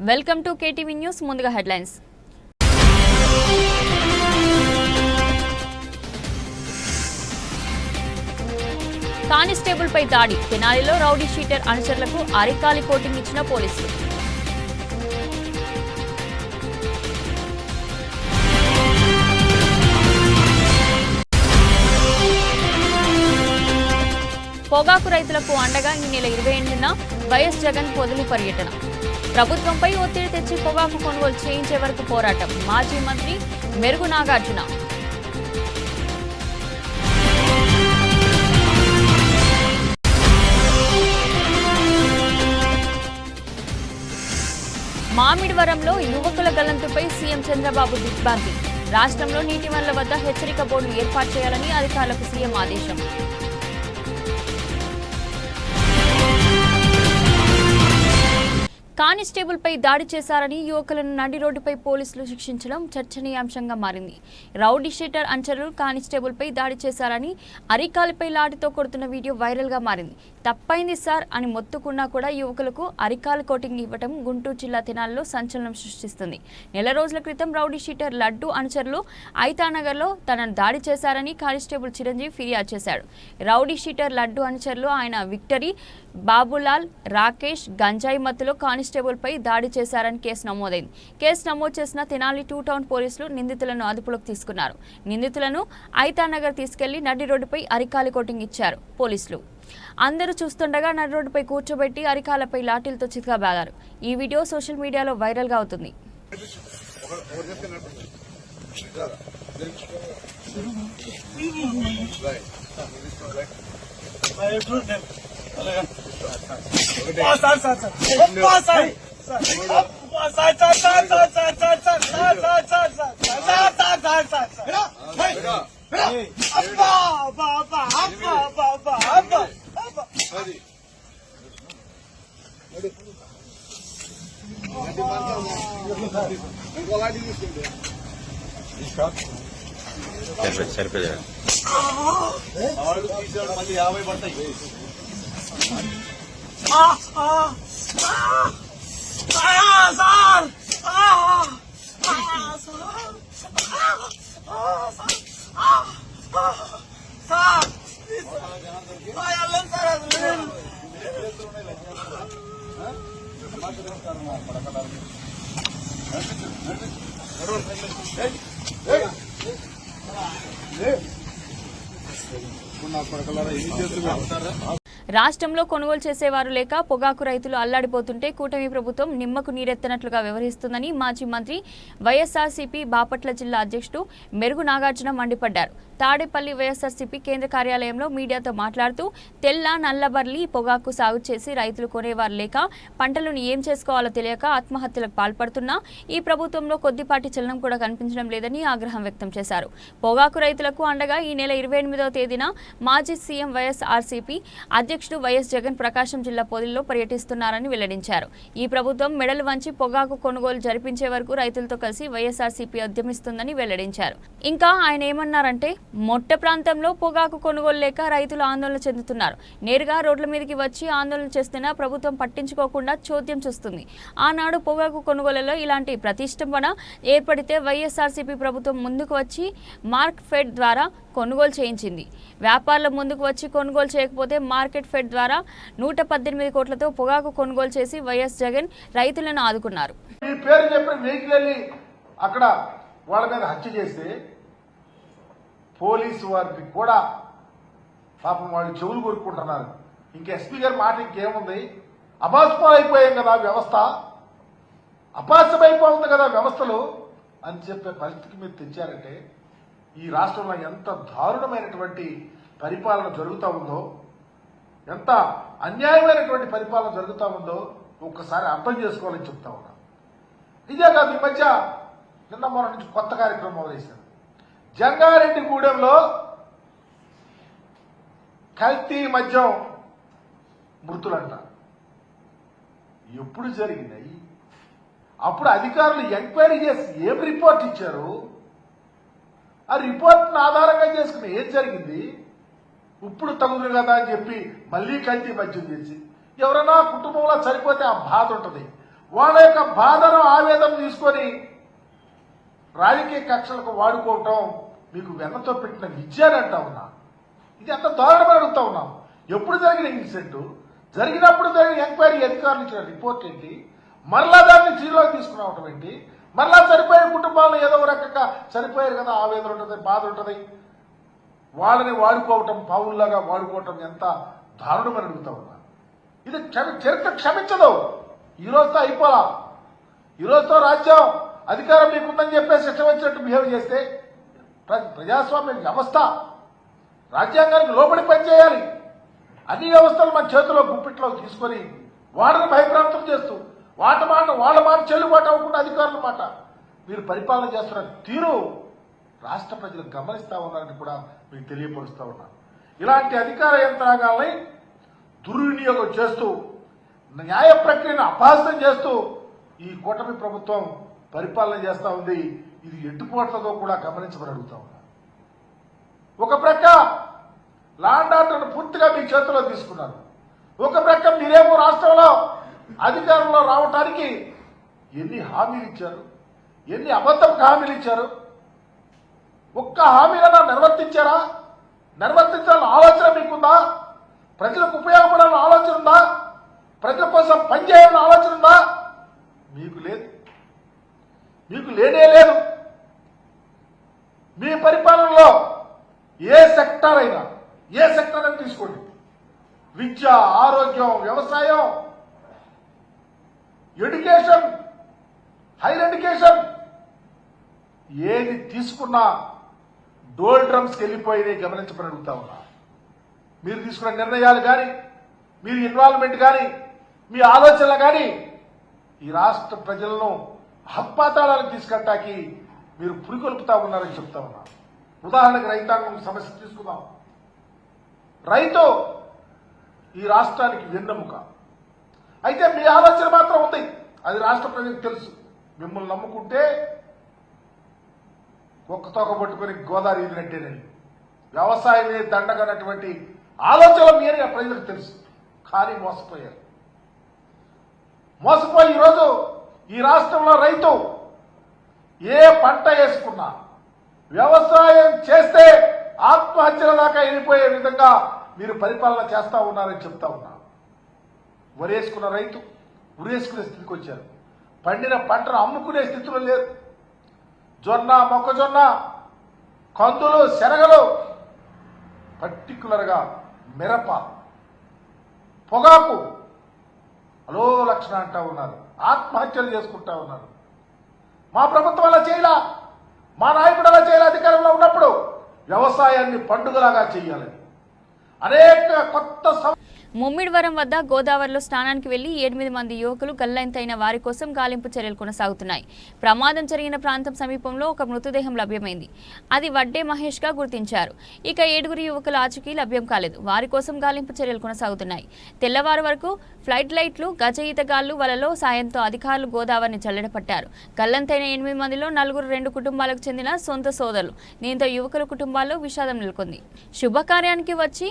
Welcome to KTV news ముందుగా headlines. Constable పై దాడి తెనాలిలో రౌడీ షీటర్ అనుచరులకు అరికాలి కోటింగ్ ఇచ్చిన పోలీసులు. పొగాకు రైతులకు అండగా ఈ నెల ఇరవై ఎనిమిదిన వైఎస్ జగన్ పొదులు పర్యటన. ప్రభుత్వంపై ఒత్తిడి తెచ్చి పొగాకు కొనుగోలు చేయించే వరకు పోరాటం. మాజీ మంత్రి మెరుగు నాగార్జున. మామిడివరంలో యువకుల గల్లంతుపై సీఎం చంద్రబాబు దిగ్భ్రాంతి. రాష్ట్రంలో నీటి వనరుల వద్ద హెచ్చరిక బోర్డు ఏర్పాటు చేయాలని అధికారులకు సీఎం ఆదేశం. కానిస్టేబుల్ పై దాడి చేశారని యువకులను నడి రోడ్డుపై పోలీసులు శిక్షించడం చర్చనీయాంశంగా మారింది. రౌడీ షీటర్ అంచరులు కానిస్టేబుల్ పై దాడి చేశారని అరికాలిపై లాటితో కొడుతున్న వీడియో వైరల్గా మారింది. తప్పైంది సార్ అని మొత్తుకున్నా కూడా యువకులకు అరికాల కోటింగ్ ఇవ్వటం గుంటూరు జిల్లా తినాల్లో సంచలనం సృష్టిస్తుంది. నెల రోజుల క్రితం రౌడీ షీటర్ లడ్డు అనుచరులు ఐతానగర్లో తనను దాడి చేశారని కానిస్టేబుల్ చిరంజీవి ఫిర్యాదు చేశాడు. రౌడీ షీటర్ లడ్డు అనుచరులు ఆయన విక్టరీ బాబులాల్ రాకేష్ గంజాయి మత్తులో కానిస్టేబుల్పై దాడి చేశారని కేసు నమోదైంది. కేసు నమోదు చేసిన తెనాలి టూ టౌన్ పోలీసులు నిందితులను అదుపులోకి తీసుకున్నారు. నిందితులను ఐతానగర్ తీసుకెళ్ళి నడి రోడ్డుపై అరికాలి కోటింగ్ ఇచ్చారు పోలీసులు. అందరూ చూస్తుండగా నడి రోడ్డుపై కూర్చోబెట్టి అరికాలపై లాఠీలతో చితకబాదారు ఈ వీడియో సోషల్ మీడియాలో వైరల్గా అవుతుంది. సార్ సార్ సార్ సార్ సరిపోయి మళ్ళీ యాభై పడతాయి Ah ah ah ah azar ah ah azar ah ah azar ah ah sar ay Allah'ım sarar benim ఇప్పుడు నా కొడకలారా ఎన్ని చేస్తున్నారు రాష్ట్రంలో కొనుగోలు చేసేవారు లేక పొగాకు రైతులు అల్లాడిపోతుంటే కూటమి ప్రభుత్వం నిమ్మకు నీరెత్తనట్లుగా వ్యవహరిస్తుందని మాజీ మంత్రి వైఎస్ఆర్సీపీ బాపట్ల జిల్లా అధ్యక్షుడు మెరుగు నాగార్జున మండిపడ్డారు. తాడేపల్లి వైఎస్ఆర్సీపీ కేంద్ర కార్యాలయంలో మీడియాతో మాట్లాడుతూ తెల్ల నల్లబర్లి పొగాకు సాగు చేసి రైతులు కొనేవారు లేక పంటలను ఏం చేసుకోవాలో తెలియక ఆత్మహత్యలకు పాల్పడుతున్నా ఈ ప్రభుత్వంలో కొద్దిపాటి చలనం కూడా కనిపించడం లేదని ఆగ్రహం వ్యక్తం చేశారు. పొగాకు రైతులకు అండగా ఈ నెల ఇరవై ఎనిమిదవ తేదీన మాజీ సీఎం వైఎస్ఆర్సీపీ అధ్యక్షుడు వైఎస్ జగన్ ప్రకాశం జిల్లా పొదిల్లో పర్యటిస్తున్నారని వెల్లడించారు. ఈ ప్రభుత్వం మెడలు వంచి పొగాకు కొనుగోలు జరిపించే వరకు రైతులతో కలిసి వైఎస్ఆర్సీపీ ఉద్యమిస్తుందని వెల్లడించారు. ఇంకా ఆయన ఏమన్నారంటే మొట్ట ప్రాంతంలో పొగాకు కొనుగోలు లేక రైతులు ఆందోళన చెందుతున్నారు. నేరుగా రోడ్ల మీదకి వచ్చి ఆందోళన చేస్తున్నా ప్రభుత్వం పట్టించుకోకుండా చోద్యం చూస్తుంది. ఆనాడు పొగాకు కొనుగోలులో ఇలాంటి ప్రతిష్టంభన ఏర్పడితే వైఎస్ఆర్సీపీ ప్రభుత్వం ముందుకు వచ్చి మార్క్ ఫెడ్ ద్వారా కొనుగోలు చేయించింది. వ్యాపారుల ముందుకు వచ్చి కొనుగోలు చేయకపోతే మార్కెట్ ఫెడ్ ద్వారా నూట పద్దెనిమిది కోట్లతో పొగాకు కొనుగోలు చేసి వైఎస్ జగన్ రైతులను ఆదుకున్నారు. వెళ్ళి అక్కడ వాళ్ళ మీద హత్య చేస్తే పోలీసు వారికి కూడా పాపం వాళ్ళు చెవులు కొరుక్కుంటున్నారు. ఇంక ఎస్పీ గారి మాట ఇంకేముంది? అపాస్పం అయిపోయాం కదా వ్యవస్థ. అపాస్యం కదా వ్యవస్థలు అని చెప్పే పరిస్థితికి మీరు తెచ్చారంటే ఈ రాష్ట్రంలో ఎంత దారుణమైనటువంటి పరిపాలన జరుగుతూ ఉందో ఎంత అన్యాయమైనటువంటి పరిపాలన జరుగుతూ ఉందో ఒక్కసారి అర్థం చేసుకోవాలని చెప్తా ఉన్నా. ఇదే కాదు ఈ మధ్య నిన్న మొన్న నుంచి కొత్త కార్యక్రమం మొదలైశారు జంగారెడ్డి గూడెంలో కల్తీ మద్యం మృతులంట. ఎప్పుడు జరిగినాయి? అప్పుడు అధికారులు ఎంక్వైరీ చేసి ఏం రిపోర్ట్ ఇచ్చారు? ఆ రిపోర్ట్ను ఆధారంగా చేసుకుని ఏం జరిగింది? ఇప్పుడు తగుదు కదా అని చెప్పి మళ్ళీ కల్తీ మద్యం చేసి ఎవరైనా కుటుంబంలో చనిపోతే ఆ బాధ ఉంటుంది. వాళ్ళ యొక్క బాధను ఆవేదన తీసుకొని రాజకీయ కక్షలకు వాడుకోవటం మీకు వెన్నతో పెట్టిన విద్య అంటా ఉన్నా. ఇది ఎంత దారుణమని అడుగుతా ఉన్నాం. ఎప్పుడు జరిగిన ఇన్సిడెంట్? జరిగినప్పుడు జరిగిన ఎంక్వైరీ అధికారులు ఇచ్చిన రిపోర్ట్ ఏంటి? మరలా దాన్ని జీరోకి తీసుకురావటం ఏంటి? మరలా చనిపోయే కుటుంబాలు ఏదో ఒక రకంగా చనిపోయారు కదా ఆవేదన ఉంటుంది బాధ ఉంటుంది. వాళ్ళని వాడుకోవటం పావుల్లాగా వాడుకోవటం ఎంత దారుణమని అడుగుతా ఉన్నా. ఇది క్షమి చరిత్ర క్షమించదు. ఈ రోజుతో అయిపోలా. ఈ రోజుతో రాజ్యం అధికారం మీకుందని చెప్పేసి ఇష్టం వచ్చినట్టు బిహేవ్ చేస్తే ప్రజాస్వామ్య వ్యవస్థ రాజ్యాంగానికి లోబడి పనిచేయాలి. అన్ని వ్యవస్థలు మన చేతిలో గుప్పిట్లో తీసుకొని వాళ్ళని భయప్రాంతం చేస్తూ వాటి మాట వాళ్ళ మాట చెల్లుబాటు అవ్వకుండా అధికారుల మాట మీరు పరిపాలన చేస్తున్న తీరు రాష్ట్ర ప్రజలు గమనిస్తా ఉన్నారని కూడా మీకు తెలియపరుస్తా ఉన్నాను ఇలాంటి అధికార యంత్రాంగాల్ని దుర్వినియోగం చేస్తూ న్యాయ ప్రక్రియను అపహాస్యం చేస్తూ ఈ కూటమి ప్రభుత్వం పరిపాలన చేస్తూ ఉంది. ఇది ఎట్టుపోట్లతో కూడా గమనించమని అడుగుతా ఒక ప్రక్క లాండ్ ఆర్డర్ను పూర్తిగా మీ చేతిలో తీసుకున్నారు. ఒక ప్రక్క మీరేమో రాష్ట్రంలో అధికారంలో రావటానికి ఎన్ని హామీలు ఇచ్చారు? ఎన్ని అబద్ధం హామీలు ఇచ్చారు? ఒక్క హామీలన్నా నిర్వర్తించారా? నిర్వర్తించాలని ఆలోచన మీకుందా? ప్రజలకు ఉపయోగపడాలని ఆలోచన ఉందా? ప్రజల కోసం పనిచేయాలని ఆలోచన ఉందా? మీకు లేదు. మీకు లేనే లేదు. మీ పరిపాలనలో ఏ సెక్టార్ అయినా ఏ సెక్టర్ అయినా తీసుకోండి. విద్య ఆరోగ్యం వ్యవసాయం ఎడ్యుకేషన్ హైర్ ఎడ్యుకేషన్ ఏది తీసుకున్నా డోల్ డ్రమ్స్కి వెళ్ళిపోయినాయి గమనించమని అడుగుతా ఉన్నా. మీరు తీసుకున్న నిర్ణయాలు కానీ మీరు ఇన్వాల్వ్మెంట్ కానీ మీ ఆలోచనలు కానీ ఈ రాష్ట్ర ప్రజలను హత్పాతాళాలకు తీసుకెళ్ళటానికి మీరు పురికొల్పుతా ఉన్నారని చెప్తా ఉన్నా. ఉదాహరణకు రైతాంగం సమస్య తీసుకుందాం. రైతు ఈ రాష్ట్రానికి వెన్నెముక. అయితే మీ ఆలోచన మాత్రం ఉంది. అది రాష్ట్ర ప్రజలకు తెలుసు. మిమ్మల్ని నమ్ముకుంటే ఒక్క తోక పట్టుకొని గోదావరి ఈదినట్టేనని వ్యవసాయమే దండగనటువంటి ఆలోచన మీరే ప్రజలకు తెలుసు. కానీ మోసపోయారు. మోసపోయి ఈరోజు ఈ రాష్ట్రంలో రైతు ఏ పంట వేసుకున్నా వ్యవసాయం చేస్తే ఆత్మహత్యల దాకా వెళ్ళిపోయే విధంగా మీరు పరిపాలన చేస్తా ఉన్నారని చెప్తా ఉన్నా. వరేసుకున్న రైతు ఉరేసుకునే స్థితికి వచ్చారు. పండిన పంటను అమ్ముకునే స్థితిలో లేదు జొన్న మొక్కజొన్న కందులు శనగలు పర్టికులర్గా మిరప పొగాకు అలో లక్షణ అంటా ఉన్నారు. ఆత్మహత్యలు చేసుకుంటా ఉన్నారు. మా ప్రభుత్వం అలా చేయాల. మా నాయకుడు అలా చేయాలి అధికారంలో ఉన్నప్పుడు వ్యవసాయాన్ని పండుగలాగా చేయాలని అనేక కొత్త సం- ముమ్మిడివరం వద్ద గోదావరిలో స్నానానికి వెళ్ళి ఎనిమిది మంది యువకులు గల్లంతైన వారి కోసం గాలింపు చర్యలు కొనసాగుతున్నాయి. ప్రమాదం జరిగిన ప్రాంతం సమీపంలో ఒక మృతదేహం లభ్యమైంది. అది వడ్డే మహేష్గా గుర్తించారు. ఇక ఏడుగురు యువకుల ఆచూకీ లభ్యం కాలేదు. వారి కోసం గాలింపు చర్యలు కొనసాగుతున్నాయి. తెల్లవారు వరకు ఫ్లైట్ లైట్లు గజ ఈతగాళ్ళు వలలో సాయంతో అధికారులు గోదావరిని చల్లడపట్టారు గల్లంతైన ఎనిమిది మందిలో నలుగురు రెండు కుటుంబాలకు చెందిన సొంత సోదరులు. దీంతో యువకుల కుటుంబాల్లో విషాదం నెలకొంది. శుభకార్యానికి వచ్చి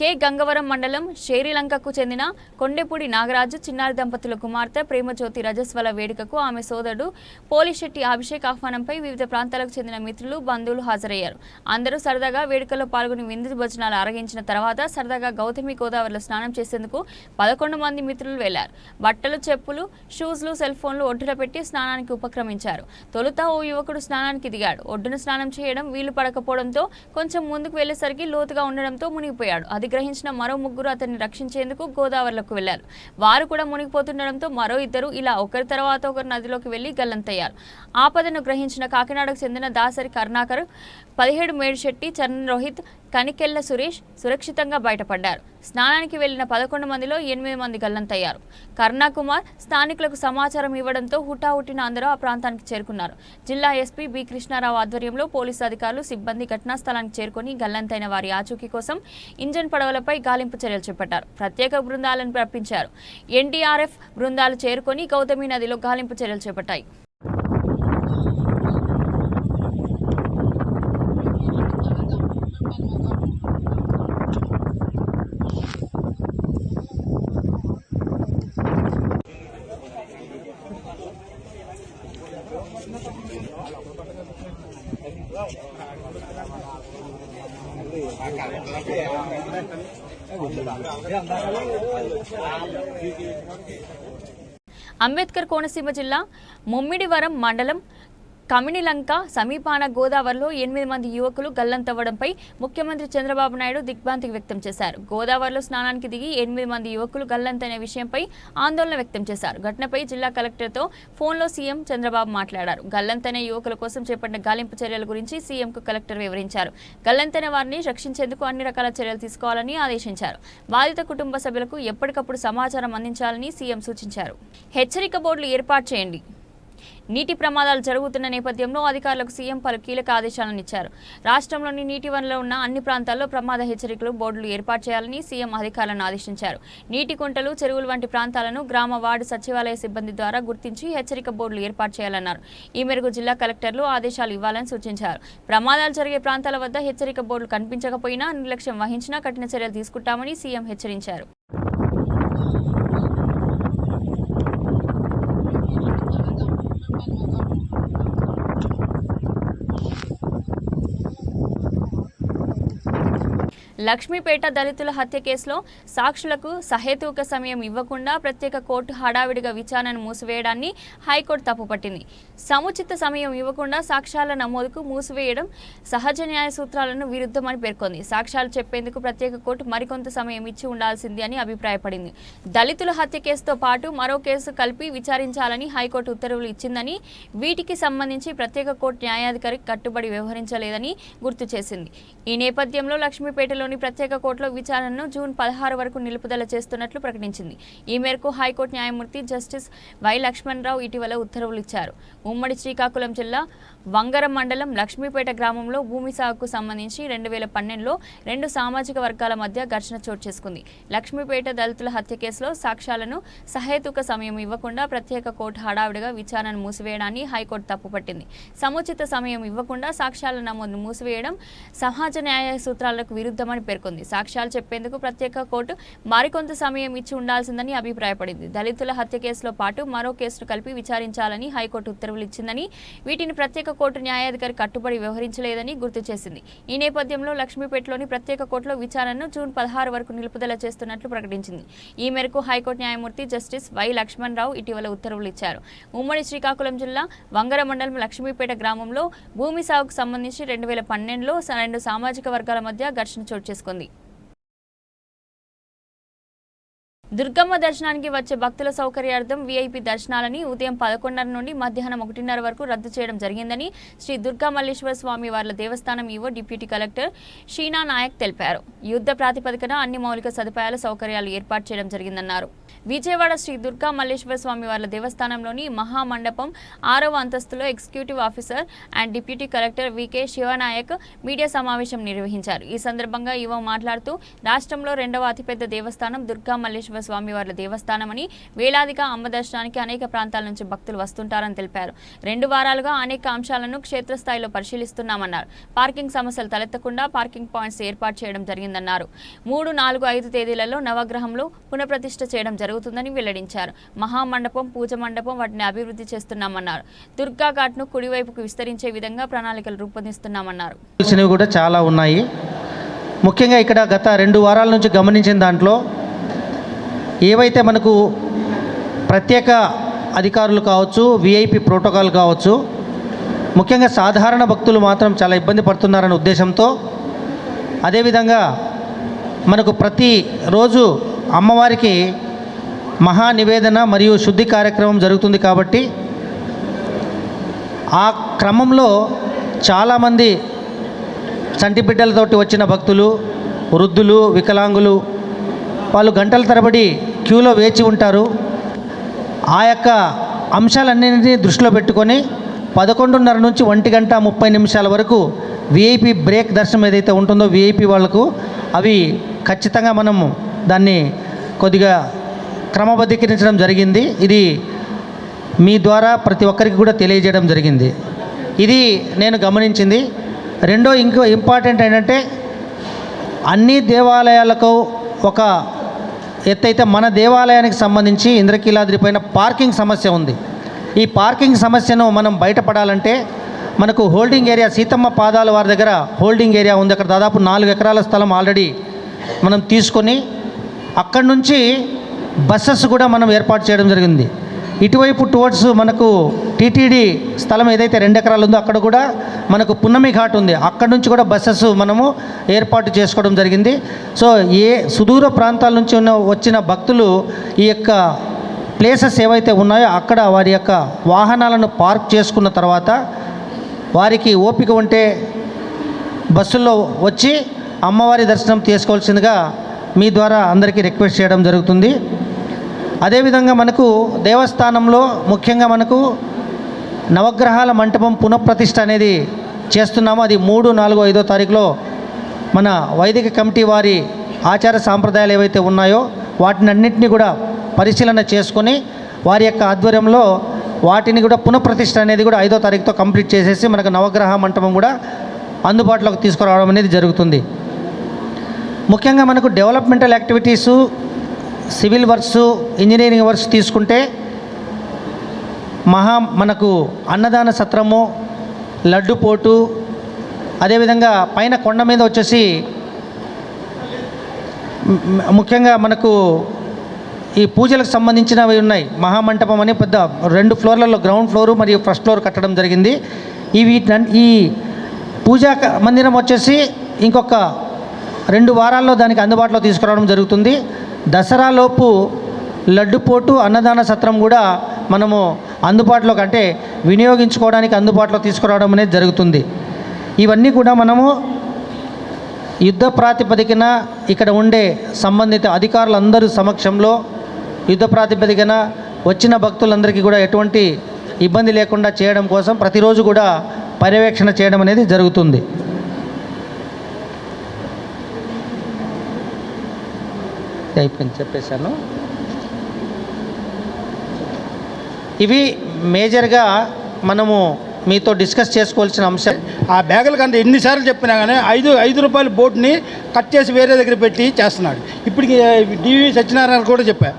కె. గంగవరం మండలం శ్రీలంకకు చెందిన కొండెపూడి నాగరాజు చిన్నారి దంపతుల కుమార్తె ప్రేమజ్యోతి రజస్వల వేడుకకు ఆమె సోదరుడు పోలిశెట్టి అభిషేక్ ఆహ్వానంపై వివిధ ప్రాంతాలకు చెందిన మిత్రులు బంధువులు హాజరయ్యారు. అందరూ సరదాగా వేడుకలో పాల్గొని విందు భోజనాలు అరగించిన తర్వాత సరదాగా గౌతమి గోదావరిలో స్నానం చేసేందుకు పదకొండు మంది మిత్రులు వెళ్ళారు. బట్టలు చెప్పులు షూస్లు సెల్ ఫోన్లు ఒడ్డున పెట్టి స్నానానికి ఉపక్రమించారు. తొలుత ఓ యువకుడు స్నానానికి దిగాడు. ఒడ్డున స్నానం చేయడం వీలు పడకపోవడంతో కొంచెం ముందుకు వెళ్ళేసరికి లోతుగా ఉండడంతో మునిగిపోయాడు. అది గ్రహించిన మరో ముగ్గురు అతన్ని రక్షించేందుకు గోదావరిలోకి వెళ్ళారు వారు కూడా మునిగిపోతుండడంతో మరో ఇద్దరు ఇలా ఒకరి తర్వాత ఒకరు నదిలోకి వెళ్ళి గల్లంతయ్యారు. ఆపదను గ్రహించిన కాకినాడకు చెందిన దాసరి కరుణాకర్ పదిహేడు మేడిశెట్టి చరణ్ రోహిత్ కనికెళ్ళ సురేష్ సురక్షితంగా బయటపడ్డారు. స్నానానికి వెళ్ళిన పదకొండు మందిలో ఎనిమిది మంది గల్లంతయ్యారు. కరుణాకుమార్ స్థానికులకు సమాచారం ఇవ్వడంతో హుటాహుటిన అందరూ ఆ ప్రాంతానికి చేరుకున్నారు. జిల్లా ఎస్పీ బి కృష్ణారావు ఆధ్వర్యంలో పోలీసు అధికారులు సిబ్బంది ఘటనా స్థలానికి చేరుకొని గల్లంతైన వారి ఆచూకీ కోసం ఇంజన్ పడవలపై గాలింపు చర్యలు చేపట్టారు. ప్రత్యేక బృందాలను రప్పించారు. ఎన్డీఆర్ఎఫ్ బృందాలు చేరుకొని గౌతమి నదిలో గాలింపు చర్యలు చేపట్టాయి. అంబేద్కర్ కోనసీమ జిల్లా ముమ్మిడివరం మండలం కమినిలంక సమీపాన గోదావరిలో ఎనిమిది మంది యువకులు గల్లంతవ్వడంపై ముఖ్యమంత్రి చంద్రబాబు నాయుడు దిగ్భ్రాంతి వ్యక్తం చేశారు. గోదావరిలో స్నానానికి దిగి ఎనిమిది మంది యువకులు గల్లంతైన విషయంపై ఆందోళన వ్యక్తం చేశారు. ఘటనపై జిల్లా కలెక్టర్తో ఫోన్లో సీఎం చంద్రబాబు మాట్లాడారు. గల్లంతైన యువకుల కోసం చేపట్టిన గాలింపు చర్యల గురించి సీఎంకు కలెక్టర్ వివరించారు. గల్లంతైన వారిని రక్షించేందుకు అన్ని రకాల చర్యలు తీసుకోవాలని ఆదేశించారు. బాధిత కుటుంబ సభ్యులకు ఎప్పటికప్పుడు సమాచారం అందించాలని సీఎం సూచించారు. హెచ్చరిక బోర్డులు ఏర్పాటు చేయండి. నీటి ప్రమాదాలు జరుగుతున్న నేపథ్యంలో అధికారులకు సీఎం పలు కీలక ఆదేశాలను ఇచ్చారు. రాష్ట్రంలోని నీటి వనరులు ఉన్న అన్ని ప్రాంతాల్లో ప్రమాద హెచ్చరికలు బోర్డులు ఏర్పాటు చేయాలని సీఎం అధికారులను ఆదేశించారు. నీటి కుంటలు చెరువులు వంటి ప్రాంతాలను గ్రామ వార్డు సచివాలయ సిబ్బంది ద్వారా గుర్తించి హెచ్చరిక బోర్డులు ఏర్పాటు చేయాలన్నారు. ఈ మేరకు జిల్లా కలెక్టర్లు ఆదేశాలు ఇవ్వాలని సూచించారు. ప్రమాదాలు జరిగే ప్రాంతాల వద్ద హెచ్చరిక బోర్డులు కనిపించకపోయినా నిర్లక్ష్యం వహించినా కఠిన చర్యలు తీసుకుంటామని సీఎం హెచ్చరించారు. లక్ష్మీపేట దళితుల హత్య కేసులో సాక్షులకు సహేతుక సమయం ఇవ్వకుండా ప్రత్యేక కోర్టు హడావిడిగా విచారణను మూసివేయడాన్ని హైకోర్టు తప్పుపట్టింది. సముచిత సమయం ఇవ్వకుండా సాక్ష్యాల నమోదుకు మూసివేయడం సహజ న్యాయ సూత్రాలను విరుద్ధమని పేర్కొంది. సాక్ష్యాలు చెప్పేందుకు ప్రత్యేక కోర్టు మరికొంత సమయం ఇచ్చి ఉండాల్సింది అని అభిప్రాయపడింది. దళితుల హత్య కేసుతో పాటు మరో కేసు కలిపి విచారించాలని హైకోర్టు ఉత్తర్వులు ఇచ్చిందని వీటికి సంబంధించి ప్రత్యేక కోర్టు న్యాయాధికారి కట్టుబడి వ్యవహరించలేదని గుర్తు చేసింది. ఈ నేపథ్యంలో లక్ష్మీపేటలో ఢిల్లీలోని ప్రత్యేక కోర్టులో విచారణను జూన్ పదహారు వరకు నిలుపుదల చేస్తున్నట్లు ప్రకటించింది. ఈ మేరకు హైకోర్టు న్యాయమూర్తి జస్టిస్ వై లక్ష్మణరావు ఇటీవల ఉత్తర్వులు ఇచ్చారు. ఉమ్మడి శ్రీకాకుళం జిల్లా వంగరం మండలం లక్ష్మీపేట గ్రామంలో భూమి సాగుకు సంబంధించి రెండు వేల పన్నెండులో రెండు సామాజిక వర్గాల మధ్య ఘర్షణ చోటు చేసుకుంది. లక్ష్మీపేట దళితుల హత్య కేసులో సాక్ష్యాలను సహేతుక సమయం ఇవ్వకుండా ప్రత్యేక కోర్టు హడావిడిగా విచారణను మూసివేయడాన్ని హైకోర్టు తప్పుపట్టింది. సముచిత సమయం ఇవ్వకుండా సాక్ష్యాల నమోదును మూసివేయడం సమాజ న్యాయ సూత్రాలకు విరుద్ధమని పేర్కొంది. సాక్ష్యాలు చెప్పేందుకు ప్రత్యేక కోర్టు మరికొంత సమయం ఇచ్చి ఉండాల్సిందని అభిప్రాయపడింది. దళితుల హత్య కేసులో పాటు మరో కేసును కలిపి విచారించాలని హైకోర్టు ఉత్తర్వులు ఇచ్చిందని వీటిని ప్రత్యేక కోర్టు న్యాయాధికారి కట్టుబడి వ్యవహరించలేదని గుర్తు చేసింది. ఈ నేపథ్యంలో లక్ష్మీపేటలోని ప్రత్యేక కోర్టులో విచారణను జూన్ పదహారు వరకు నిలుపుదల చేస్తున్నట్లు ప్రకటించింది. ఈ మేరకు హైకోర్టు న్యాయమూర్తి జస్టిస్ వై లక్ష్మణరావు ఇటీవల ఉత్తర్వులు ఇచ్చారు. ఉమ్మడి శ్రీకాకుళం జిల్లా వంగర మండలం లక్ష్మీపేట గ్రామంలో భూమి సాగుకు సంబంధించి రెండు వేల పన్నెండులో రెండు సామాజిక వర్గాల మధ్య ఘర్షణ చోటు చేసుకుంది. దుర్గమ్మ దర్శనానికి వచ్చే భక్తుల సౌకర్యార్థం వీఐపీ దర్శనాలని ఉదయం పదకొండున్నర నుండి మధ్యాహ్నం ఒకటిన్నర వరకు రద్దు చేయడం జరిగిందని శ్రీ దుర్గామల్లేశ్వర స్వామి వార్ల దేవస్థానం EO deputy collector Sheena Nayak తెలిపారు. యుద్ధ ప్రాతిపదికన అన్ని మౌలిక సదుపాయాల సౌకర్యాలు ఏర్పాటు చేయడం జరిగిందన్నారు. విజయవాడ శ్రీ దుర్గా మల్లేశ్వర స్వామి వార్ల దేవస్థానంలోని మహామండపం ఆరవ అంతస్తులో executive officer and deputy collector VK Sivanayak media సమావేశం నిర్వహించారు. ఈ సందర్భంగా ఈవో మాట్లాడుతూ రాష్ట్రంలో రెండవ అతిపెద్ద దేవస్థానం దుర్గా మల్లేశ్వర స్వామివార్ల దేవస్థానమని వేలాదిగా అమ్మ దర్శనానికి అనేక ప్రాంతాల నుంచి భక్తులు వస్తుంటారని తెలిపారు. రెండు వారాలుగా అనేక అంశాలను క్షేత్రస్థాయిలో పరిశీలిస్తున్నామన్నారు. పార్కింగ్ సమస్యలు తలెత్తకుండా పార్కింగ్ పాయింట్స్ ఏర్పాటు చేయడం జరిగిందన్నారు. మూడు నాలుగు ఐదు తేదీలలో నవగ్రహంలో పునఃప్రతిష్ఠ చేయడం జరుగుతుందని వెల్లడించారు. మహామండపం పూజ మండపం వాటిని అభివృద్ధి చేస్తున్నామన్నారు. దుర్గా ఘాట్ను కుడివైపుకు విస్తరించే విధంగా ప్రణాళికలు రూపొందిస్తున్నామన్నారు. కూడా చాలా ఉన్నాయి. ముఖ్యంగా ఇక్కడ గత రెండు వారాల నుంచి గమనించిన దాంట్లో ఏవైతే మనకు ప్రత్యేక అధికారులు కావచ్చు విఐపి ప్రోటోకాల్ కావచ్చు ముఖ్యంగా సాధారణ భక్తులు మాత్రం చాలా ఇబ్బంది పడుతున్నారనే ఉద్దేశంతో అదేవిధంగా మనకు ప్రతి రోజు అమ్మవారికి మహా నివేదన మరియు శుద్ధి కార్యక్రమం జరుగుతుంది కాబట్టి ఆ క్రమంలో చాలామంది చంటి బిడ్డలతోటి వచ్చిన భక్తులు వృద్ధులు వికలాంగులు వాళ్ళు గంటల తరబడి క్యూలో వేచి ఉంటారు. ఆ యొక్క అంశాలన్నింటినీ దృష్టిలో పెట్టుకొని పదకొండున్నర నుంచి ఒంటి గంట ముప్పై నిమిషాల వరకు విఐపి బ్రేక్ దర్శనం ఏదైతే ఉంటుందో విఐపి వాళ్ళకు అవి ఖచ్చితంగా మనము దాన్ని కొద్దిగా క్రమబద్ధీకరించడం జరిగింది. ఇది మీ ద్వారా ప్రతి ఒక్కరికి కూడా తెలియజేయడం జరిగింది. ఇది నేను గమనించింది. రెండో ఇంకో ఇంపార్టెంట్ ఏంటంటే అన్ని దేవాలయాలకు ఒక ఎత్తైతే మన దేవాలయానికి సంబంధించి ఇంద్రకీలాద్రి పైన పార్కింగ్ సమస్య ఉంది. ఈ పార్కింగ్ సమస్యను మనం బయటపడాలంటే మనకు హోల్డింగ్ ఏరియా సీతమ్మ పాదాల వారి దగ్గర హోల్డింగ్ ఏరియా ఉంది. అక్కడ దాదాపు నాలుగు ఎకరాల స్థలం ఆల్రెడీ మనం తీసుకొని అక్కడి నుంచి బస్సెస్ కూడా మనం ఏర్పాటు చేయడం జరిగింది. ఇటువైపు టువర్డ్స్ మనకు టీటీడీ స్థలం ఏదైతే రెండు ఎకరాలు ఉందో అక్కడ కూడా మనకు పున్నమి ఘాట్ ఉంది. అక్కడ నుంచి కూడా బస్సెస్ మనము ఏర్పాటు చేసుకోవడం జరిగింది. సో ఏ సుదూర ప్రాంతాల నుంచి ఉన్న వచ్చిన భక్తులు ఈ యొక్క ప్లేసెస్ ఏవైతే ఉన్నాయో అక్కడ వారి యొక్క వాహనాలను పార్క్ చేసుకున్న తర్వాత వారికి ఓపిక ఉంటే బస్సుల్లో వచ్చి అమ్మవారి దర్శనం చేసుకోవాల్సిందిగా మీ ద్వారా అందరికీ రిక్వెస్ట్ చేయడం జరుగుతుంది. అదేవిధంగా మనకు దేవస్థానంలో ముఖ్యంగా మనకు నవగ్రహాల మంటపం పునఃప్రతిష్ఠ అనేది చేస్తున్నాము. అది మూడు నాలుగు ఐదో తారీఖులో మన వైదిక కమిటీ వారి ఆచార సాంప్రదాయాలు ఏవైతే ఉన్నాయో వాటిని అన్నింటినీ కూడా పరిశీలన చేసుకొని వారి యొక్క ఆధ్వర్యంలో వాటిని కూడా పునఃప్రతిష్ఠ అనేది కూడా ఐదో తారీఖుతో కంప్లీట్ చేసేసి మనకు నవగ్రహ మంటపం కూడా అందుబాటులోకి తీసుకురావడం అనేది జరుగుతుంది. ముఖ్యంగా మనకు developmental activities civil works engineering works తీసుకుంటే మహా మనకు అన్నదాన సత్రము లడ్డు పోటు అదేవిధంగా పైన కొండ మీద వచ్చేసి ముఖ్యంగా మనకు ఈ పూజలకు సంబంధించినవి ఉన్నాయి. మహామంటపం అని పెద్ద రెండు ఫ్లోర్లలో గ్రౌండ్ ఫ్లోర్ మరియు ఫస్ట్ ఫ్లోర్ కట్టడం జరిగింది. ఈ వీటి ఈ పూజా మందిరం వచ్చేసి ఇంకొక రెండు వారాల్లో దానికి అందుబాటులో తీసుకురావడం జరుగుతుంది. దసరాలోపు లడ్డుపోటు అన్నదాన సత్రం కూడా మనము అందుబాటులో కంటే వినియోగించుకోవడానికి అందుబాటులో తీసుకురావడం అనేది జరుగుతుంది. ఇవన్నీ కూడా మనము యుద్ధ ప్రాతిపదికన ఇక్కడ ఉండే సంబంధిత అధికారులందరూ సమక్షంలో యుద్ధ ప్రాతిపదికన వచ్చిన భక్తులందరికీ కూడా ఎటువంటి ఇబ్బంది లేకుండా చేయడం కోసం ప్రతిరోజు కూడా పర్యవేక్షణ చేయడం అనేది జరుగుతుంది. అయిపోయింది చెప్పేశాను. ఇవి మేజర్గా మనము మీతో డిస్కస్ చేసుకోవాల్సిన అంశం. ఆ బ్యాగుల కంటే ఎన్నిసార్లు చెప్పినా కానీ ఐదు ఐదు రూపాయల బోట్ని కట్ చేసి వేరే దగ్గర పెట్టి చేస్తున్నాడు. ఇప్పటికి డివి సత్యనారాయణ కూడా చెప్పా.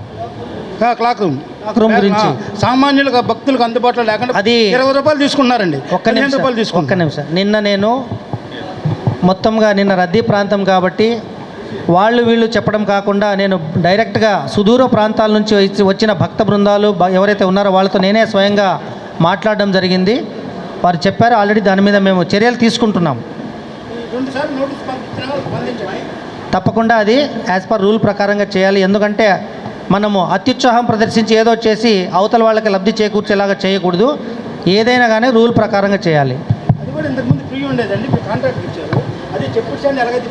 Clock room. క్లాక్ రూమ్ గురించి. సామాన్యులకు భక్తులకు అందుబాటులో లేకుండా అది- ఇరవై రూపాయలు తీసుకున్నారండి ఒక్క నిమిషం రూపాయలు ఒక్క తీసుకున్నారు నిమిషం. నిన్న నేను మొత్తంగా నిన్న రద్దీ ప్రాంతం కాబట్టి వాళ్ళు వీళ్ళు చెప్పడం కాకుండా నేను డైరెక్ట్గా సుదూర ప్రాంతాల నుంచి వచ్చి- వచ్చిన భక్త బృందాలు ఎవరైతే ఉన్నారో వాళ్ళతో నేనే స్వయంగా మాట్లాడడం జరిగింది. వారు చెప్పారు ఆల్రెడీ దాని మీద మేము చర్యలు తీసుకుంటున్నాం. తప్పకుండా అది యాజ్ పర్ రూల్ ప్రకారంగా చేయాలి. ఎందుకంటే మనము అత్యుత్సాహం ప్రదర్శించి ఏదో చేసి అవతల వాళ్ళకి లబ్ధి చేకూర్చేలాగా చేయకూడదు. ఏదైనా కానీ రూల్ ప్రకారంగా చేయాలి. అది కూడా ఇంతకుముందు ఫ్రీ ఉండేదండి. ఇప్పుడు కాంట్రాక్ట్ ఇచ్చారు. అది చెప్పు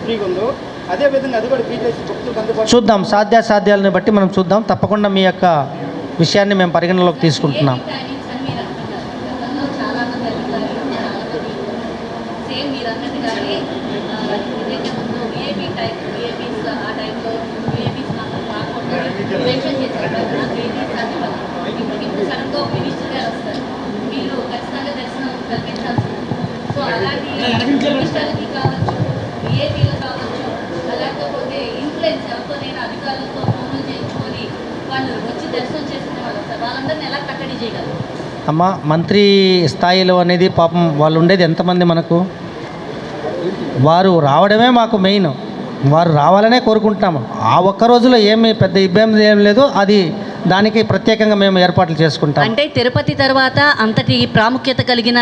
ఫ్రీగా ఉందో అదే విధంగా అది కూడా భక్తులకు చూద్దాం సాధ్యాసాధ్యాలను బట్టి మనం చూద్దాం. తప్పకుండా మీ యొక్క విషయాన్ని మేము పరిగణలోకి తీసుకుంటున్నాం. అమ్మ మంత్రి స్థాయిలో అనేది పాపం వాళ్ళు ఉండేది ఎంతమంది మనకు? వారు రావడమే మాకు మెయిన్. వారు రావాలనే కోరుకుంటున్నాము. ఆ ఒక్క రోజులో ఏమి పెద్ద ఇబ్బంది ఏం లేదు. అది దానికి ప్రత్యేకంగా మేము ఏర్పాట్లు చేసుకుంటాం. అంటే తిరుపతి తర్వాత అంతటి ప్రాముఖ్యత కలిగిన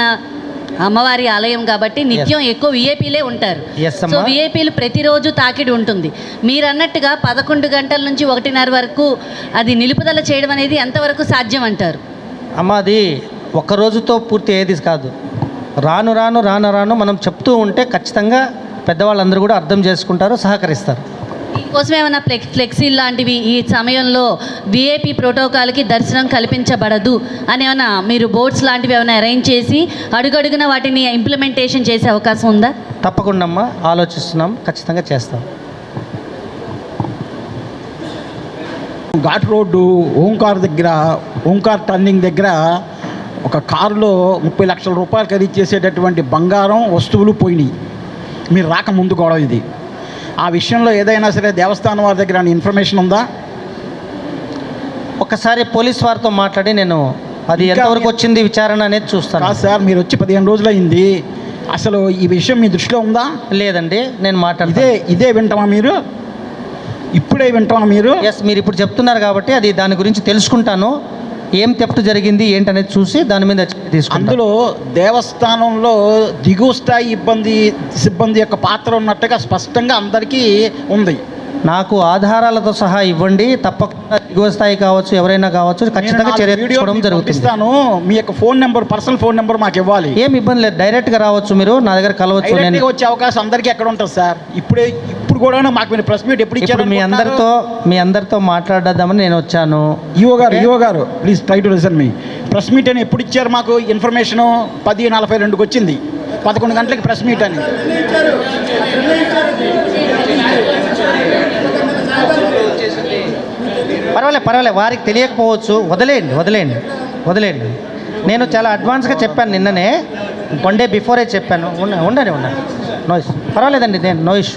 అమ్మవారి ఆలయం కాబట్టి నిత్యం ఎక్కువ విఐపీలే ఉంటారు. Yes, so. విఐపీలు ప్రతిరోజు తాకిడి ఉంటుంది. మీరు అన్నట్టుగా పదకొండు గంటల నుంచి ఒకటిన్నర వరకు అది నిలుపుదల చేయడం అనేది ఎంతవరకు సాధ్యం అంటారు? అమ్మ అది ఒక్క రోజుతో పూర్తి ఏది కాదు. రాను రాను రాను రాను మనం చెప్తూ ఉంటే ఖచ్చితంగా పెద్దవాళ్ళందరూ కూడా అర్థం చేసుకుంటారు సహకరిస్తారు. దీనికోసం ఏమైనా ఫ్లెక్స్ ఫ్లెక్సీ లాంటివి ఈ సమయంలో విఐపి ప్రోటోకాల్కి దర్శనం కల్పించబడదు అని ఏమైనా మీరు బోర్డ్స్ లాంటివి ఏమైనా అరేంజ్ చేసి అడుగడుగున వాటిని ఇంప్లిమెంటేషన్ చేసే అవకాశం ఉందా? తప్పకుండా అమ్మ ఆలోచిస్తున్నాం. ఖచ్చితంగా చేస్తాం. ఘాట్ రోడ్డు ఓంకార్ దగ్గర ఓంకార్ టర్నింగ్ దగ్గర ఒక కారులో ముప్పై లక్షల రూపాయలు ఖరీదు చేసేటటువంటి బంగారం వస్తువులు పోయినాయి. మీరు రాకముందు గొడవ ఇది. ఆ విషయంలో ఏదైనా సరే దేవస్థానం వారి దగ్గర ఇన్ఫర్మేషన్ ఉందా? ఒకసారి పోలీస్ వారితో మాట్లాడి నేను అది ఎంతవరకు వచ్చింది విచారణ అనేది చూస్తాను. సార్ మీరు వచ్చి పదిహేను రోజులైంది అసలు ఈ విషయం మీ దృష్టిలో ఉందా? లేదండి నేను ఇదే మాట్లాడితే ఇదే వింటామా మీరు? ఇప్పుడే వింటాను మీరు? ఎస్ మీరు ఇప్పుడు చెప్తున్నారు కాబట్టి అది దాని గురించి తెలుసుకుంటాను. ఏం తెప్ట్ జరిగింది ఏంటనేది చూసి దాని మీద తీసుకుంటాం అందులో దేవస్థానంలో దిగువ స్థాయి ఇబ్బంది సిబ్బంది యొక్క పాత్ర ఉన్నట్టుగా స్పష్టంగా అందరికీ ఉంది. నాకు ఆధారాలతో సహా ఇవ్వండి. తప్పకుండా దిగువ స్థాయి కావచ్చు ఎవరైనా కావచ్చు ఖచ్చితంగా చర్య తీసుకోవడం జరుగుతుంది. మీ యొక్క phone number personal phone number మాకు ఇవ్వాలి. ఏం ఇబ్బంది లేదు. డైరెక్ట్గా రావచ్చు మీరు నా దగ్గర కలవచ్చు. నేను వచ్చే అవకాశం అందరికీ ఎక్కడ ఉంటుంది సార్? ఇప్పుడే ఇప్పుడు కూడా మాకు మీరు ప్రెస్ మీట్ ఎప్పుడు ఇప్పుడు మీ ఇచ్చారు అందరితో మీ అందరితో మాట్లాడదామని నేను వచ్చాను. ఈఓ గారు ఈఓ గారు please try to listen me. Press meet అని ఎప్పుడు ఇచ్చారు మాకు? ఇన్ఫర్మేషన్ పది నలభై రెండుకి వచ్చింది. పదకొండు గంటలకి ప్రెస్ మీట్ అని. పర్వాలేదు పర్వాలేదు వారికి తెలియకపోవచ్చు. వదిలేయండి వదిలేయండి వదిలేయండి. నేను చాలా అడ్వాన్స్గా చెప్పాను నిన్ననే. వన్ డే బిఫోరే చెప్పాను. ఉండ ఉండండి ఉండండి. నోయిస్ పర్వాలేదండి నేను noise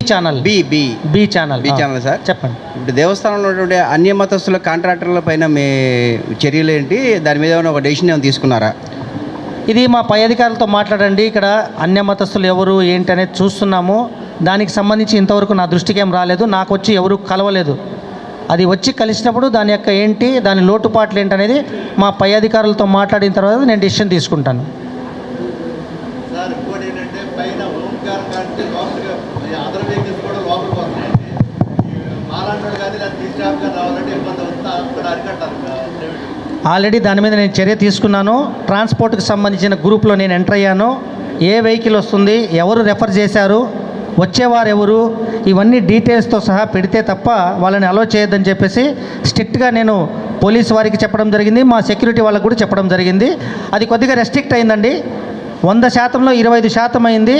B channel B B B channel B channel sir చెప్పండి. ఇప్పుడు దేవస్థానంలో ఉన్నటువంటి అన్య మతస్థుల కాంట్రాక్టర్ల పైన మీ చర్యలు ఏంటి? దాని మీద ఏమైనా ఒక డెసిషన్ ఏమైనా తీసుకున్నారా? ఇది మా పై అధికారులతో మాట్లాడండి. ఇక్కడ అన్య మతస్థులు ఎవరు ఏంటి అనేది చూస్తున్నాము. దానికి సంబంధించి ఇంతవరకు నా దృష్టికి ఏం రాలేదు. నాకు వచ్చి ఎవరు కలవలేదు. అది వచ్చి కలిసినప్పుడు దాని యొక్క ఏంటి దాని లోటుపాట్లు ఏంటి అనేది మా పై అధికారులతో మాట్లాడిన తర్వాత నేను డిసిషన్ తీసుకుంటాను. ఆల్రెడీ దాని మీద నేను చర్య తీసుకున్నాను. ట్రాన్స్పోర్ట్కి సంబంధించిన గ్రూప్లో నేను ఎంటర్ అయ్యాను. ఏ వెహికల్ వస్తుంది ఎవరు రెఫర్ చేశారు వచ్చేవారు ఎవరు ఇవన్నీ డీటెయిల్స్తో సహా పెడితే తప్ప వాళ్ళని అలో చేయొద్దని చెప్పేసి స్ట్రిక్ట్గా నేను పోలీస్ వారికి చెప్పడం జరిగింది మా సెక్యూరిటీ వాళ్ళకు కూడా చెప్పడం జరిగింది. అది కొద్దిగా రెస్ట్రిక్ట్ అయిందండి. వంద శాతంలో ఇరవై ఐదు శాతం అయింది.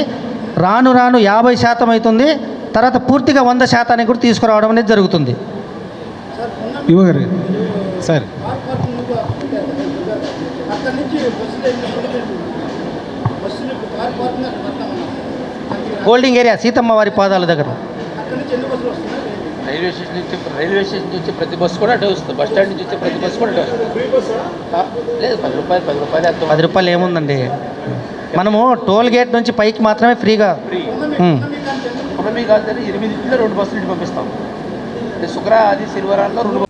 రాను రాను యాభై శాతం అవుతుంది. తర్వాత పూర్తిగా వంద శాతానికి కూడా తీసుకురావడం అనేది జరుగుతుంది. ఈఓ గారు సార్ హోల్డింగ్ ఏరియా సీతమ్మ వారి పాదాల దగ్గర. రైల్వే స్టేషన్ నుంచి రైల్వే స్టేషన్ నుంచి ప్రతి బస్సు కూడా అటే వస్తుంది. బస్ స్టాండ్ నుంచి వచ్చే ప్రతి బస్సు కూడా అటే వస్తుంది. లేదు పది రూపాయలు పది రూపాయలు పది రూపాయలు ఏముందండి? మనము టోల్ గేట్ నుంచి పైకి మాత్రమే ఫ్రీగా ఫ్రీ ఎనిమిదింటిలో రెండు బస్సులు పంపిస్తాం.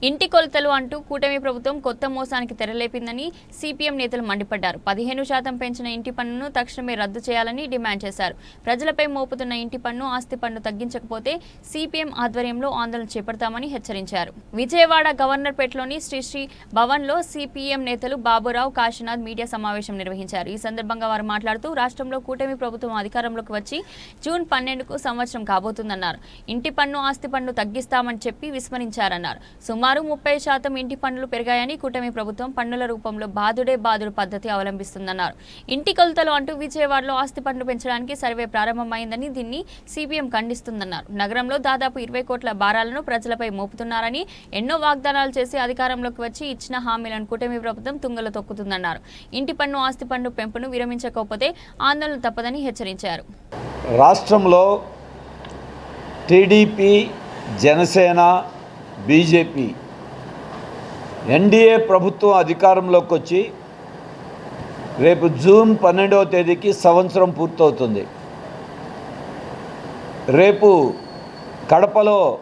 ఇంటి కొలతలు అంటూ కూటమి ప్రభుత్వం కొత్త మోసానికి తెరలేపిందని సిపిఎం నేతలు మండిపడ్డారు. పదిహేను శాతం పెంచిన ఇంటి పన్నును తక్షణమే రద్దు చేయాలని డిమాండ్ చేశారు. ప్రజలపై మోపుతున్న ఇంటి పన్ను ఆస్తి పన్ను తగ్గించకపోతే సిపిఎం ఆధ్వర్యంలో ఆందోళన చేపడతామని హెచ్చరించారు. విజయవాడ గవర్నర్పేటలోని శ్రీ శ్రీ భవన్లో సిపిఎం నేతలు బాబురావు కాశీనాథ్ మీడియా సమావేశం నిర్వహించారు. ఈ సందర్భంగా వారు మాట్లాడుతూ రాష్ట్రంలో కూటమి ప్రభుత్వం అధికారంలోకి వచ్చి జూన్ పన్నెండుకు సంవత్సరం కాబోతుందన్నారు. ఇంటి పన్ను ఆస్తి పన్ను తగ్గిస్తామని చెప్పి విస్మరించారన్నారు. సుమారు ముప్పై శాతం ఇంటి పన్నులు పెరిగాయని కూటమి ప్రభుత్వం పన్నుల రూపంలో బాదుడే బాదుడు పద్ధతి అవలంబిస్తుందన్నారు. ఇంటి కొలతలు అంటూ విజయవాడలో ఆస్తి పన్ను పెంచడానికి సర్వే ప్రారంభమైందని దీన్ని సిపిఎం ఖండిస్తుందన్నారు. నగరంలో దాదాపు ఇరవై కోట్ల భారాలను ప్రజలపై మోపుతున్నారని ఎన్నో వాగ్దానాలు చేసి అధికారంలోకి వచ్చి ఇచ్చిన హామీలను కూటమి ప్రభుత్వం తుంగలో తొక్కుతుందన్నారు. ఇంటి పన్ను ఆస్తి పన్ను పెంపును విరమించకపోతే ఆందోళన తప్పదని హెచ్చరించారు. రాష్ట్రంలో టీడీపీ జనసేన బీజేపీ ఎన్డీఏ ప్రభుత్వం అధికారంలోకి వచ్చి రేపు జూన్ పన్నెండవ తేదీకి సంవత్సరం పూర్తవుతుంది. రేపు కడపలో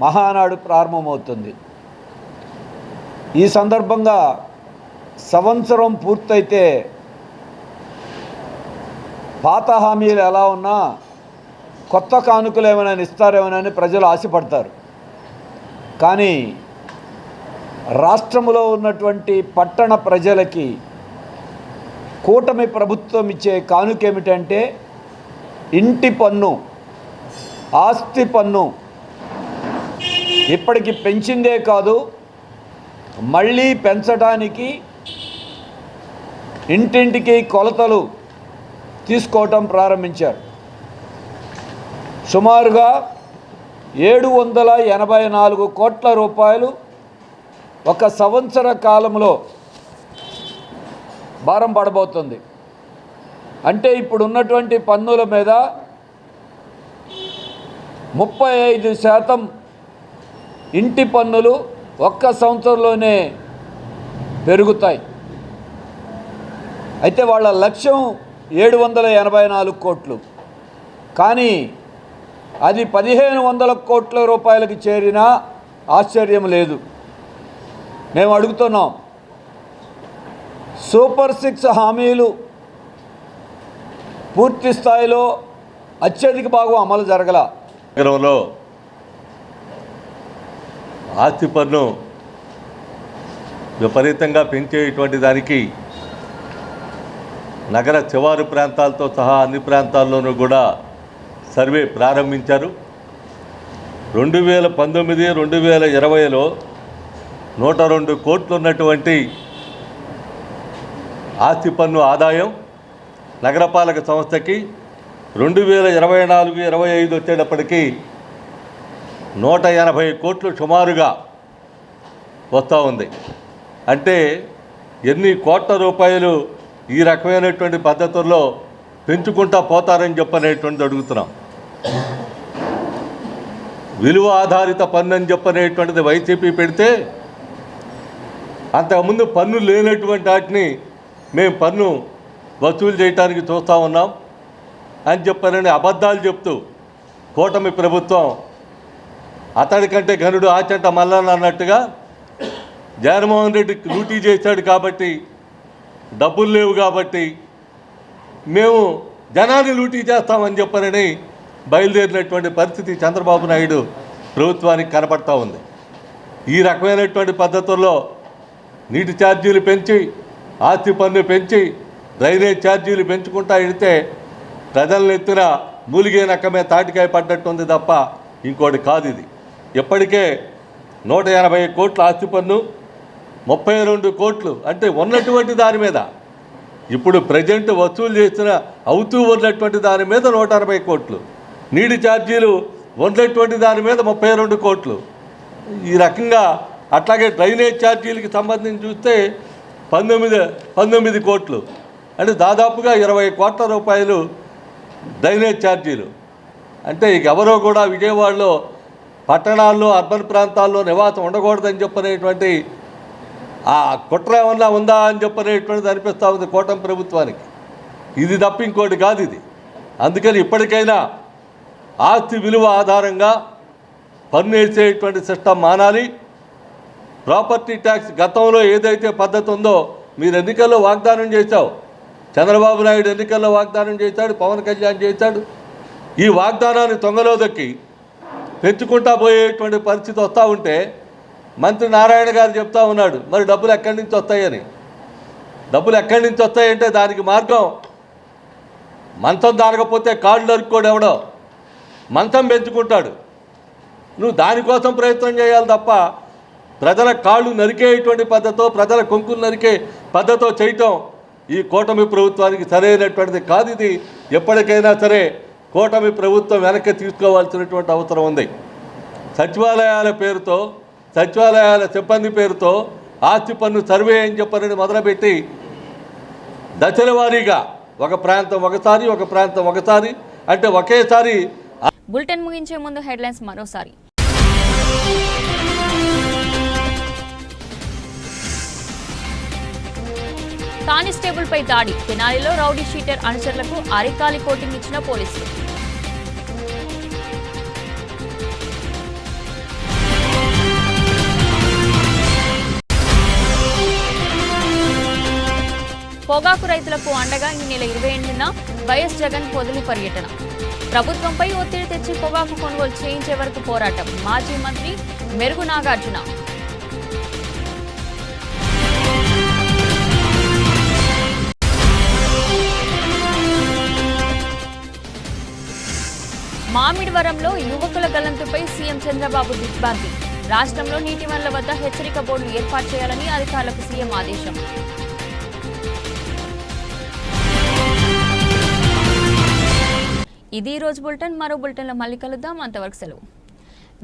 మహానాడు ప్రారంభమవుతుంది. ఈ సందర్భంగా సంవత్సరం పూర్తయితే పాత హామీలు ఎలా ఉన్నా కొత్త కానుకలు ఏమైనా ఇస్తారేమోనని ప్రజలు ఆశపడతారు. కానీ రాష్ట్రంలో ఉన్నటువంటి పట్టణ ప్రజలకి కూటమి ప్రభుత్వం ఇచ్చే కానుక ఏమిటంటే ఇంటి పన్ను ఆస్తి పన్ను ఇప్పటికి పెంచిందే కాదు మళ్ళీ పెంచడానికి ఇంటింటికి కొలతలు తీసుకోవటం ప్రారంభించారు. సుమారుగా ఏడు వందల ఎనభై నాలుగు కోట్ల రూపాయలు ఒక సంవత్సర కాలంలో భారం పడబోతుంది. అంటే ఇప్పుడు ఉన్నటువంటి పన్నుల మీద ముప్పై ఐదు శాతం ఇంటి పన్నులు ఒక్క సంవత్సరంలోనే పెరుగుతాయి. అయితే వాళ్ళ లక్ష్యం ఏడు వందల ఎనభై నాలుగు కోట్లు. కానీ అది పదిహేను వందల కోట్ల రూపాయలకి చేరినా ఆశ్చర్యం లేదు. మేము అడుగుతున్నాం సూపర్ సిక్స్ హామీలు పూర్తి స్థాయిలో అత్యధిక భాగం అమలు జరగల. నగరంలో ఆస్తి పన్ను విపరీతంగా పెంచేటువంటి దానికి నగర శివారు ప్రాంతాలతో సహా అన్ని ప్రాంతాల్లోనూ కూడా సర్వే ప్రారంభించారు. రెండు వేల పంతొమ్మిది రెండు వేల ఇరవైలో నూట రెండు కోట్లు ఉన్నటువంటి ఆస్తి పన్ను ఆదాయం నగరపాలక సంస్థకి రెండు వేల ఇరవై నాలుగు ఇరవై ఐదు వచ్చేటప్పటికీ నూట ఎనభై కోట్లు సుమారుగా వస్తూ ఉంది. అంటే ఎన్ని కోట్ల రూపాయలు ఈ రకమైనటువంటి పద్ధతుల్లో పెంచుకుంటా పోతారని చెప్పనేటువంటిది అడుగుతున్నాం. విలువ ఆధారిత పన్ను అని చెప్పనేటువంటిది వైసీపీ పెడితే అంతకుముందు పన్ను లేనటువంటి వాటిని మేము పన్ను వసూలు చేయడానికి చూస్తూ ఉన్నాం అని చెప్పారని అబద్ధాలు చెప్తూ కూటమి ప్రభుత్వం అతడి కంటే ఘనుడు ఆచంట మల్లన్న అన్నట్టుగా జగన్మోహన్ రెడ్డి లూటీ చేశాడు కాబట్టి డబ్బులు లేవు కాబట్టి మేము జనాన్ని లూటీ చేస్తామని చెప్పారని బయలుదేరినటువంటి పరిస్థితి చంద్రబాబు నాయుడు ప్రభుత్వానికి కనపడతా ఉంది. ఈ రకమైనటువంటి పద్ధతుల్లో నీటి ఛార్జీలు పెంచి ఆస్తి పన్ను పెంచి డ్రైనేజ్ ఛార్జీలు పెంచుకుంటా వెళితే ప్రజలను ఎత్తున మూలిగే నక్కమే తాటికాయ పడ్డట్టుంది తప్ప ఇంకోటి కాదు ఇది. ఇప్పటికే నూట ఎనభై కోట్ల ఆస్తి పన్ను ముప్పై రెండు కోట్లు అంటే ఉన్నటువంటి దాని మీద. ఇప్పుడు ప్రజెంట్ వసూలు చేసిన అవుతూ ఉన్నటువంటి దాని మీద నూట అరవై కోట్లు. నీటి ఛార్జీలు ఉన్నటువంటి దాని మీద ముప్పై రెండు కోట్లు. ఈ రకంగా అట్లాగే డ్రైనేజ్ ఛార్జీలకి సంబంధించి చూస్తే పంతొమ్మిది పంతొమ్మిది కోట్లు. అంటే దాదాపుగా ఇరవై కోట్ల రూపాయలు డ్రైనేజ్ ఛార్జీలు. అంటే ఇక ఎవరో కూడా విజయవాడలో పట్టణాల్లో అర్బన్ ప్రాంతాల్లో నివాసం ఉండకూడదని చెప్పనేటువంటి ఆ కుట్ర ఏమన్నా ఉందా అని చెప్పనేటువంటిది అనిపిస్తూ ఉంది కూటమి ప్రభుత్వానికి. ఇది తప్ప ఇంకోటి కాదు ఇది. అందుకని ఇప్పటికైనా ఆస్తి విలువ ఆధారంగా పన్ను వేసేటువంటి సిస్టమ్ మానాలి. ప్రాపర్టీ ట్యాక్స్ గతంలో ఏదైతే పద్ధతి ఉందో మీరు ఎన్నికల్లో వాగ్దానం చేశావు. చంద్రబాబు నాయుడు ఎన్నికల్లో వాగ్దానం చేశాడు పవన్ కళ్యాణ్ చేశాడు. ఈ వాగ్దానాన్ని తొంగలో దక్కి పెంచుకుంటా పోయేటువంటి పరిస్థితి వస్తూ ఉంటే మంత్రి నారాయణ గారు చెప్తా ఉన్నాడు మరి డబ్బులు ఎక్కడి నుంచి వస్తాయని? డబ్బులు ఎక్కడి నుంచి వస్తాయంటే దానికి మార్గం మంచం దారకపోతే కాళ్ళు నరుక్కోడు ఎవడో. మంచం పెంచుకుంటాడు. నువ్వు దానికోసం ప్రయత్నం చేయాలి తప్ప ప్రజల కాళ్ళు నరికేటువంటి పద్ధతితో ప్రజల కొంకులు నరికే పద్ధతో చేయటం ఈ కూటమి ప్రభుత్వానికి సరైనటువంటిది కాదు. ఇది ఎప్పటికైనా సరే కూటమి ప్రభుత్వం వెనక్కి తీసుకోవాల్సినటువంటి అవసరం ఉంది. సచివాలయాల పేరుతో సచివాలయాల సిబ్బంది పేరుతో ఆస్తి పన్ను సర్వే అని చెప్పని మొదలుపెట్టి దశల వారీగా ఒక ప్రాంతం ఒకసారి ఒక ప్రాంతం ఒకసారి అంటే ఒకేసారి బులెటిన్ ముగించే ముందు హెడ్లైన్స్ మరోసారి. కానిస్టేబుల్ పై దాడి తెనాలిలో రౌడీ షీటర్ అనుచరులకు అరికాలి కోటింగ్ ఇచ్చిన పోలీసులు. పొగాకు రైతులకు అండగా ఈ నెల ఇరవై ఎనిమిదిన వైఎస్ జగన్ పొదులు పర్యటన. ప్రభుత్వంపై ఒత్తిడి తెచ్చి పొగాకు కొనుగోలు చేయించే వరకు పోరాటం. మాజీ మంత్రి మెరుగు నాగార్జున. మామిడివరంలో యువకుల గల్లంతుపై సీఎం చంద్రబాబు దిగ్భ్రాంతి రాష్ట్రంలో నీటి వనరుల వద్ద హెచ్చరిక బోర్డులు ఏర్పాటు చేయాలని అధికారులకు సీఎం ఆదేశం. ఇది ఈ రోజు బులెటిన్ మరో బులెటిన్లో మళ్ళీ కలుద్దాం. అంతవరకు సెలవు.